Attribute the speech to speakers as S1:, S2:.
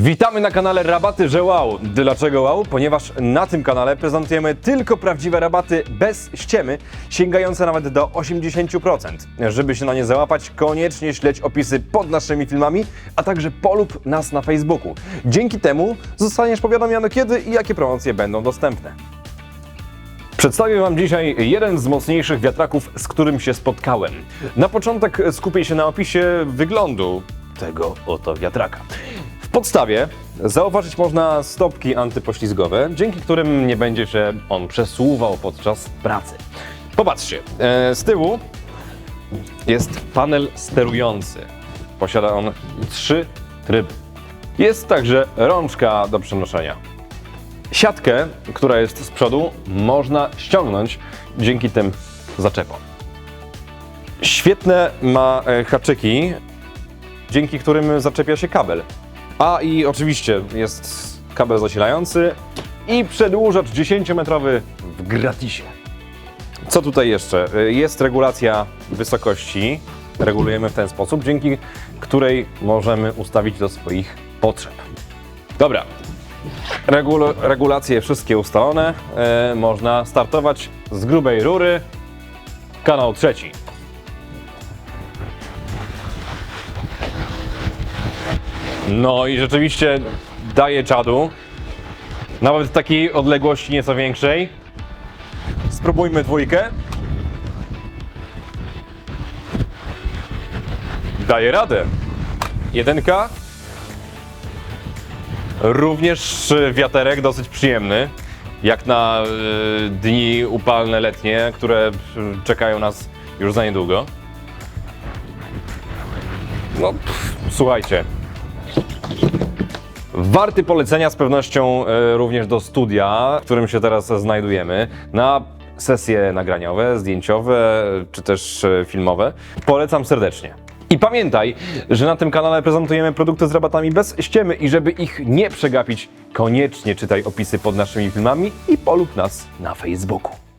S1: Witamy na kanale Rabaty Że Wow. Dlaczego wow? Ponieważ na tym kanale prezentujemy tylko prawdziwe rabaty bez ściemy, sięgające nawet do 80%. Żeby się na nie załapać, koniecznie śledź opisy pod naszymi filmami, a także polub nas na Facebooku. Dzięki temu zostaniesz powiadomiony, kiedy i jakie promocje będą dostępne. Przedstawię Wam dzisiaj jeden z mocniejszych wiatraków, z którym się spotkałem. Na początek skupię się na opisie wyglądu tego oto wiatraka. Podstawie zauważyć można stopki antypoślizgowe, dzięki którym nie będzie się on przesuwał podczas pracy. Popatrzcie, e, z tyłu jest panel sterujący. Posiada on trzy tryby. Jest także rączka do przenoszenia. Siatkę, która jest z przodu, można ściągnąć dzięki tym zaczepom. Świetne ma e, haczyki, dzięki którym zaczepia się kabel. A i oczywiście jest kabel zasilający i przedłużacz 10-metrowy w gratisie. Co tutaj jeszcze? Jest regulacja wysokości. Regulujemy w ten sposób, dzięki której możemy ustawić do swoich potrzeb. Dobra, Regul- regulacje wszystkie ustalone. E, można startować z grubej rury. Kanał trzeci. No i rzeczywiście daje czadu. Nawet w takiej odległości nieco większej. Spróbujmy dwójkę. Daje radę. Jedynka. Również wiaterek dosyć przyjemny, jak na y, dni upalne letnie, które czekają nas już za niedługo. No, pff, słuchajcie. Warty polecenia z pewnością y, również do studia, w którym się teraz znajdujemy, na sesje nagraniowe, zdjęciowe czy też y, filmowe. Polecam serdecznie. I pamiętaj, że na tym kanale prezentujemy produkty z rabatami bez ściemy i żeby ich nie przegapić, koniecznie czytaj opisy pod naszymi filmami i polub nas na Facebooku.